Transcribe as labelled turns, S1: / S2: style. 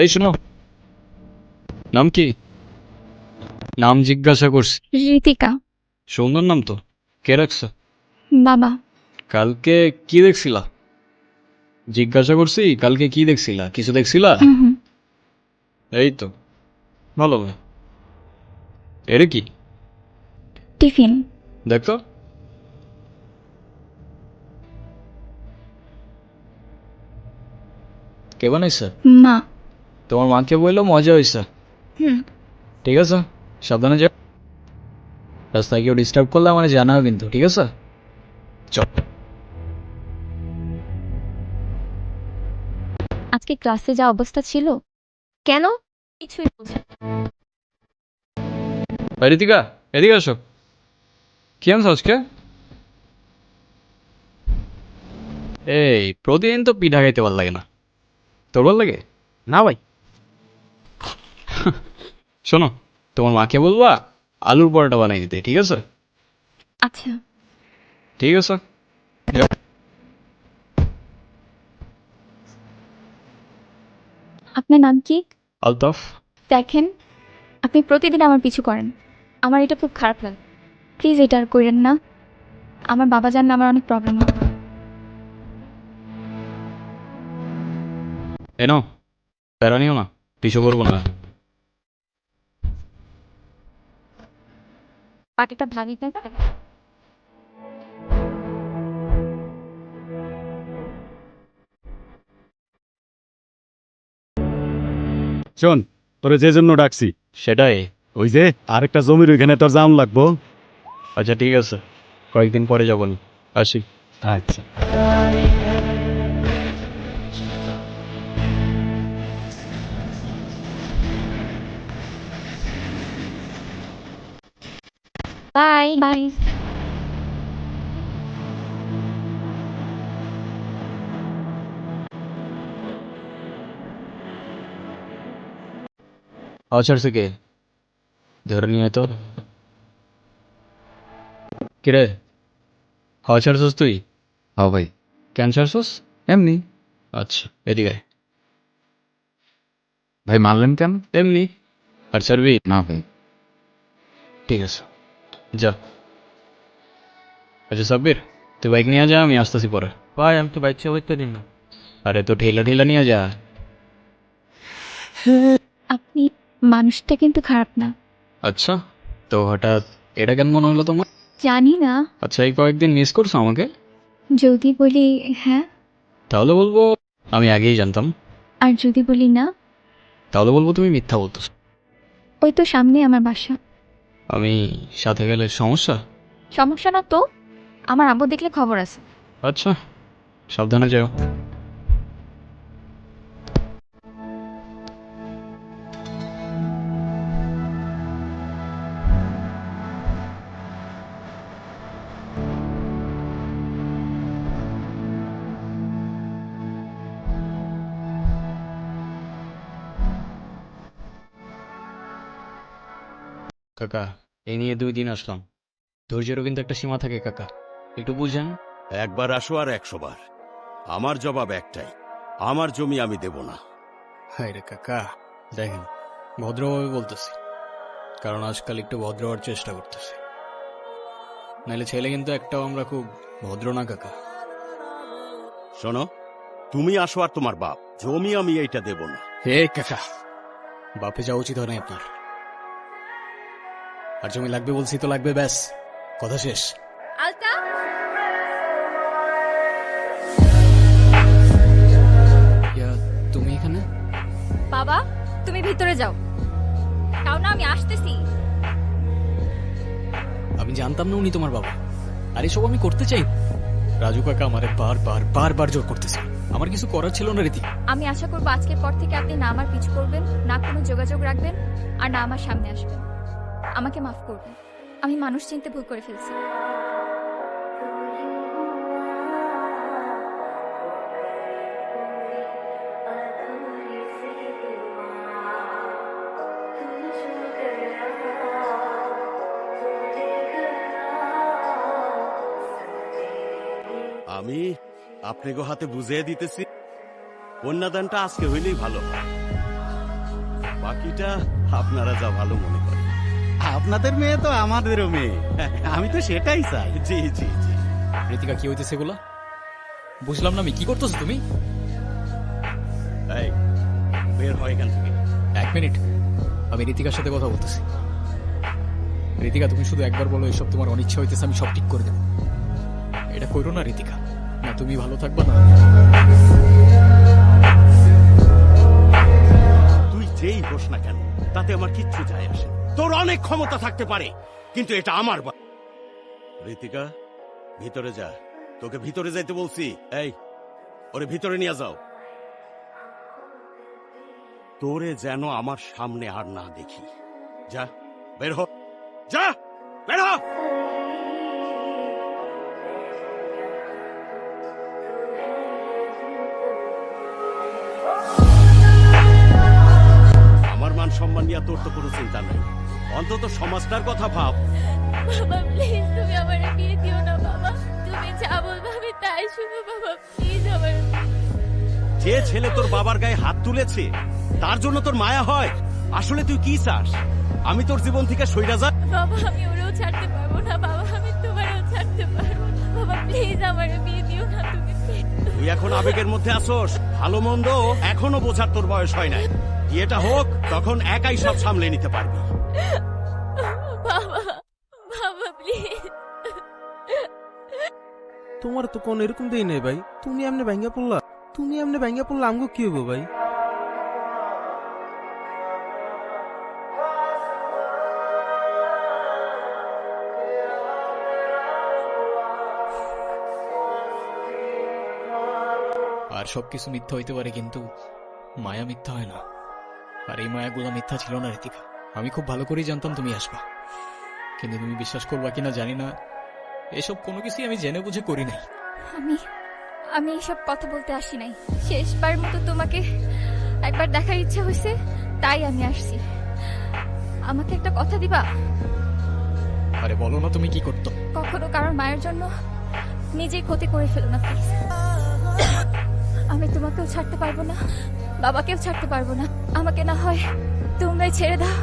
S1: এই শোনো। নাম কি? নাম জিজ্ঞাসা করছি।
S2: ঋতিকা।
S1: সুন্দর নাম তো। কে রাখছে?
S2: বাবা।
S1: কালকে কি দেখছিলা? জিজ্ঞাসা করছি কালকে কি দেখছিলা? কিছু দেখছিলা? এই তো। ভালো এর কি?
S2: টিফিন।
S1: দেখো। কে বানাইছে?
S2: মা।
S1: তোমার মাকে বলল মজা হয়েছে।
S2: হুম।
S1: ঠিক আছে? সাবধানে যাও। রাস্তায় কেউ ডিস্টার্ব করলে মানে জানাও কিন্তু ঠিক আছে? চল।
S2: আজকে ক্লাসে যা অবস্থা ছিল কেন? কিছুই।
S1: ঋতিকা এদিকে আসো। কি আনছো আজকে? এই প্রতিদিন তো পিঠা খাইতে ভালো লাগে না। তোর ভালো লাগে?
S3: না ভাই।
S1: শোনো তোমার মাকে বলবা আলুর পরোটা বানাই দিতে ঠিক আছে?
S2: আচ্ছা।
S1: ঠিক আছে?
S2: আপনার নাম কি?
S1: আলতাফ।
S2: দেখেন আপনি প্রতিদিন আমার পিছু করেন। আমার এটা খুব খারাপ লাগে। প্লিজ এটা আর করেন না। আমার বাবা জানলে আমার অনেক প্রবলেম হবে।
S1: এ নাও প্যারা নিও না পিছু করব না।
S2: পাটিটা ভাঙি
S3: শোন তোরে যে জন্য ডাকছি
S1: সেটাই।
S3: ওই যে আরেকটা জমির ওইখানে তোর জাম লাগবো।
S1: আচ্ছা ঠিক আছে। কয়েকদিন পরে যাব আসি।
S3: আচ্ছা।
S2: বাই বাই
S1: আচ্ছা কে ধরে নিয়ে তো কিরে হাওয়া ছাড়ছস তুই
S4: হ্যাঁ ভাই
S1: কেন ছাড়ছস
S4: এমনি
S1: আচ্ছা এদিকে আয়।
S4: ভাই মারলেন কেন
S1: এমনি আর ছাড়বি
S4: না ভাই
S1: ঠিক আছে যা। আচ্ছা সাব্বির তুই বাইক নিয়ে যা আমি আসতেছি পরে।
S3: ভাই আমি তো বাইক চালাইতে দিন না।
S1: আরে তো ঠেলা ঠেলা নিয়ে যা।
S2: আপনি মানুষটা কিন্তু খারাপ না।
S1: আচ্ছা তো হঠাৎ এটা কেন মনে হলো তোমার?
S2: জানি না।
S1: আচ্ছা এই কয়েকদিন মিস করছ আমাকে?
S2: যদি বলি হ্যাঁ।
S1: তাহলে বলব আমি আগেই জানতাম।
S2: আর যদি বলি না?
S1: তাহলে বলব তুমি মিথ্যা বলতো
S2: ওই তো সামনে আমার বাসা।
S1: আমি সাথে গেলে সমস্যা?
S2: সমস্যা না তো? আমার আব্বু দেখলে খবর আছে।
S1: আচ্ছা সাবধানে যাও। কাকা এই নিয়ে দুই দিন আসলাম। ধৈর্যেরও কিন্তু একটা সীমা থাকে কাকা। একটু বুঝেন?
S5: একবার আসো আর একশো বার আমার জবাব একটাই আমার জমি আমি দেব না।
S1: হায় রে কাকা দেখেন ভদ্রভাবে বলতেছি কারণ আজকাল একটু ভদ্র হওয়ার চেষ্টা করতেছি। নাহলে ছেলে কিন্তু একটাও আমরা খুব ভদ্র না কাকা।
S5: শোনো তুমি আসো আর তোমার বাপ জমি আমি এইটা দেব না।
S1: হে কাকা বাপে যাওয়া উচিত হয় না আপনার। আর জমি লাগবে বলছি তো লাগবে ব্যাস। কথা শেষ।
S2: আলতা?
S1: ইয়া, তুমি এখানে?
S2: বাবা তুমি ভিতরে যাও। তাও না আমি আসতেছি।
S1: আমি জানতাম না উনি তোমার বাবা। আর এসব আমি করতে চাই। রাজু কাকা আমারে বারবার বারবার জোর করতেছে। আমার কিছু করার ছিল না রীতি।
S2: আমি আশা করব আজকের পর থেকে আপনি না আমার পিছু করবেন না কোনো যোগাযোগ রাখবেন আর না আমার সামনে আসবেন। আমাকে মাফ করবেন। আমি মানুষ চিনতে ভুল করে ফেলছি।
S5: আমি আপনাকে হাতে বুঝিয়ে দিতেছি, কন্যাদানটা আজকে হইলেই ভালো বাকিটা আপনারা যা ভালো মনে করেন।
S4: আপনাদের মেয়ে তো আমাদেরও মেয়ে। আমি তো সেটাই চাই।
S5: জি জি জি।
S1: ঋতিকা কি হইতেছে এগুলা? বুঝলাম না আমি। কি করতেছো তুমি?
S5: এই বের হয় এখান থেকে।
S1: এক মিনিট। আমি ঋতিকার সাথে কথা বলতেছি। ঋতিকা তুমি শুধু একবার বলো এসব তোমার অনিচ্ছা হইতেছে আমি সব ঠিক করে দেবো। এটা করো না ঋতিকা না তুমি ভালো থাকবা না।
S5: তুই যেই হোস না কেন তাতে আমার কিচ্ছু যায় আসে না। তোর অনেক ক্ষমতা থাকতে পারে, কিন্তু এটা আমার ঋতিকা, ভিতরে যা। তোকে ভিতরে যাইতে বলছি। এই, ওরে ভিতরে নিয়ে যাও। তোরে যেন আমার সামনে আর না দেখি। যা, বের হ। যা! সম্মান নিয়ে তোর তো কোনো চিন্তা নাই। অন্তত সমাজটার কথা ভাব।
S6: বাবা প্লিজ তুমি আমার বিয়ে দিও না বাবা। তুমি যা বলবে আমি তাই শুনব বাবা। প্লিজ আমার
S5: যে ছেলে তোর বাবার গায়ে হাত তুলেছে তার জন্য তোর মায়া হয়। আসলে তুই কি চাস? আমি তোর জীবন থেকে সইরা যা।
S6: বাবা আমি ওরেও ছাড়তে পারব না বাবা। আমি তোমারও ছাড়তে পারব না বাবা। প্লিজ আমার বিয়ে দিও না তুমি।
S5: তুই এখন আবেগের মধ্যে আসোস। ভালো মন্দ এখনও বোঝার তোর বয়স হয় নাই। বিয়েটা হোক তখন একাই সব সামলে নিতে পারবি।
S6: বাবা বাবা প্লিজ
S7: তোমার তো কোন এরকম দেই নাই ভাই। তুমি এমনি ভাঙ্গা পড়লা। তুমি এমনি ভাঙ্গা পড়লা আমগো কি হব ভাই?
S1: আর সবকিছু মিথ্যা হইতে পারে কিন্তু মায়া মিথ্যা হয় না। আর এই মায়াগুলো মিথ্যা ছিল না ঋতিকা। আমি খুব ভালো করেই জানতাম তুমি আসবা। কিন্তু তুমি বিশ্বাস করবা কিনা জানি না। এসব কোনো কিছুই আমি জেনে বুঝে করি নাই।
S2: আমি আমি এসব কথা বলতে আসি নাই। শেষবার মতো তোমাকে একবার দেখার ইচ্ছা হয়েছে তাই আমি আসছি। আমাকে একটা কথা দিবা?
S1: আরে বলো না তুমি কি করতো।
S2: কখনো কারোর মায়ের জন্য নিজেই ক্ষতি করে ফেলো না প্লিজ আমি তোমাকেও ছাড়তে পারব না বাবাকেও ছাড়তে পারব না। আমাকে না হয় তোমরাই ছেড়ে দাও।